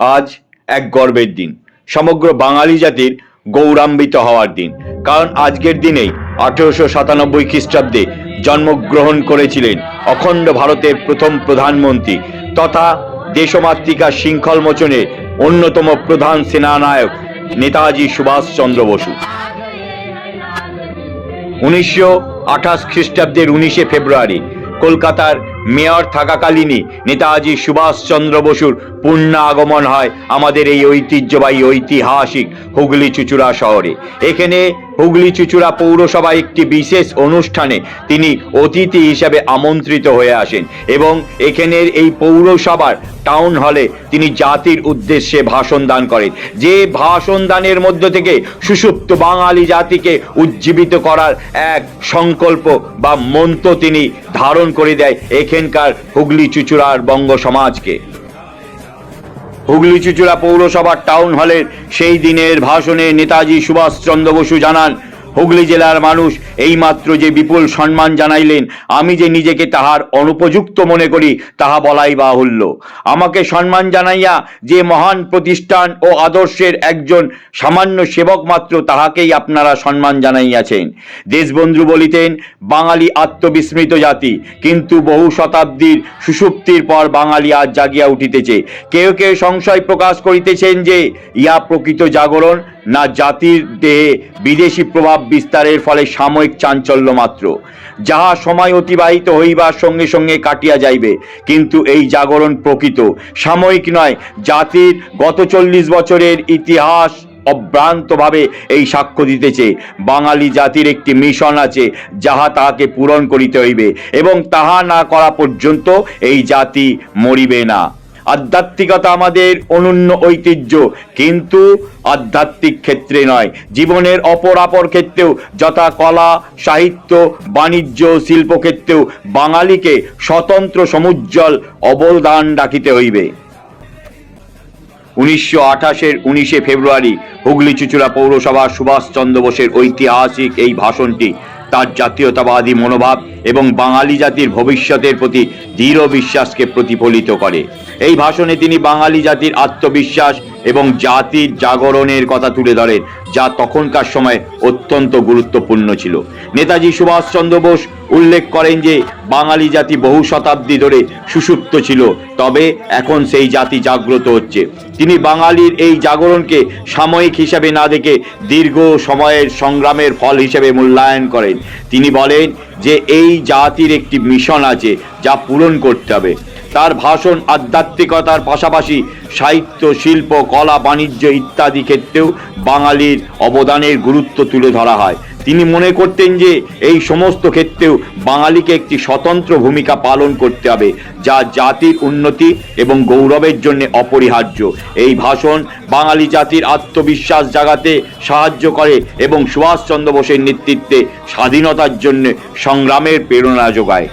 আজ এক গর্বের দিন। সমগ্র বাঙালি জাতির গৌরান্বিত হওয়ার দিন। কারণ আজকের দিনেই আঠেরোশো সাতানব্বই খ্রিস্টাব্দে জন্মগ্রহণ করেছিলেন অখণ্ড ভারতের প্রথম প্রধানমন্ত্রী তথা দেশমাতৃকা শৃঙ্খল মোচনে অন্যতম প্রধান সেনানায়ক নেতাজি সুভাষচন্দ্র বসু। উনিশশো আঠাশ খ্রিস্টাব্দের উনিশে ফেব্রুয়ারি কলকাতার মেয়র থাকাকালীনই নেতাজি সুভাষচন্দ্র বসুর পূর্ণ আগমন হয় আমাদের এই ঐতিহ্যবাহী ঐতিহাসিক হুগলি চুচুড়া শহরে। এখানে হুগলি চুচুড়া পৌরসভা একটি বিশেষ অনুষ্ঠানে তিনি অতিথি হিসাবে আমন্ত্রিত হয়ে আসেন এবং এখানের এই পৌরসভার টাউন হলে তিনি জাতির উদ্দেশ্যে ভাষণ দান করেন। যে ভাষণ দানের মধ্য থেকে সুষুপ্ত বাঙালি জাতিকে উজ্জীবিত করার এক সংকল্প বা মন্ত্র তিনি ধারণ করে দেয় এখানকার হুগলি চুচুড়ার বঙ্গ সমাজকে। হুগলি চুচুড়া পৌরসভার টাউন হলের সেই দিনের ভাষণে নেতাজি সুভাষচন্দ্র বসু জানান হুগলি জেলার মানুষ এইমাত্র যে বিপুল সম্মান জানাইলেন, আমি যে নিজেকে তাহার অনুপযুক্ত মনে করি, তাহা বলাই বাহুল্য। আমাকে সম্মান জানাইয়া যে মহান প্রতিষ্ঠান ও আদর্শের একজন সামান্য সেবক মাত্র তাহাকেই আপনারা সম্মান জানাইয়াছেন। দেশবন্ধু বলিতেন, বাঙালি আত্মবিস্মৃত জাতি, কিন্তু বহু শতাব্দীর সুষুপ্তির পর বাঙালি আজ জাগিয়া উঠিতেছে। কেউ কেউ সংশয় প্রকাশ করিতেছেন যে ইয়া প্রকৃত জাগরণ না জাতির দেহে বিদেশি প্রভাব বিস্তারের ফলে সাময়িক চাঞ্চল্য মাত্র। যাহা সময় অতিবাহিত হইবার সঙ্গে সঙ্গে কাটিয়া যাইবে, কিন্তু এই জাগরণ প্রকৃত। সাময়িক নয়, জাতির গত চল্লিশ বছরের ইতিহাস অভ্রান্তভাবে এই সাক্ষ্য দিতেছে। বাঙালি জাতির একটি মিশন আছে, যাহা তাহাকে পূরণ করিতে হইবে, এবং তাহা না করা পর্যন্ত এই জাতি মরিবে না। আধ্যাত্মিকতা আমাদের অনন্য ঐতিহ্য। কিন্তু আধ্যাত্মিক ক্ষেত্রে নয়। জীবনের অপর অপর ক্ষেত্রেও যথা কলা, সাহিত্য, বাণিজ্য, শিল্প ক্ষেত্রেও বাঙালিকে স্বতন্ত্র সমুজ্জ্বল অবদান রাখিতে হইবে। উনিশশো আঠাশের উনিশে ফেব্রুয়ারি হুগলি চুচুড়া পৌরসভা সুভাষচন্দ্র বোসের ঐতিহাসিক এই ভাষণটি তার জাতীয়তাবাদী মনোভাব এবং বাঙালি জাতির ভবিষ্যতের প্রতি দৃঢ় বিশ্বাসকে প্রতিফলিত করে। এই ভাষণে তিনি বাঙালি জাতির আত্মবিশ্বাস এবং জাতির জাগরণের কথা তুলে ধরেন যা তখনকার সময় অত্যন্ত গুরুত্বপূর্ণ ছিল। নেতাজি সুভাষচন্দ্র বোস উল্লেখ করেন যে, বাঙালি জাতি বহু শতাব্দী ধরে সুষুপ্ত ছিল, তবে এখন সেই জাতি জাগ্রত হচ্ছে। তিনি বাঙালির এই জাগরণকে সাময়িক হিসাবে না দেখে দীর্ঘ সময়ের সংগ্রামের ফল হিসেবে মূল্যায়ন করেন। তিনি বলেন যে, এই জাতির একটি মিশন আছে, যা পূরণ করতে হবে। তার ভাষণ আধ্যাত্মিকতার পাশাপাশি সাহিত্য, শিল্প, কলা, বাণিজ্য ইত্যাদি ক্ষেত্রেও বাঙালির অবদানের গুরুত্ব তুলে ধরা হয়। তিনি মনে করতেন যে এই সমস্ত ক্ষেত্রেও বাঙালিকে একটি স্বতন্ত্র ভূমিকা পালন করতে হবে, যা জাতির উন্নতি এবং গৌরবের জন্য অপরিহার্য। এই ভাষণ বাঙালি জাতির আত্মবিশ্বাস জাগাতে সাহায্য করে এবং সুভাষচন্দ্র বোসের নেতৃত্বে স্বাধীনতার জন্য সংগ্রামের প্রেরণা যোগায়।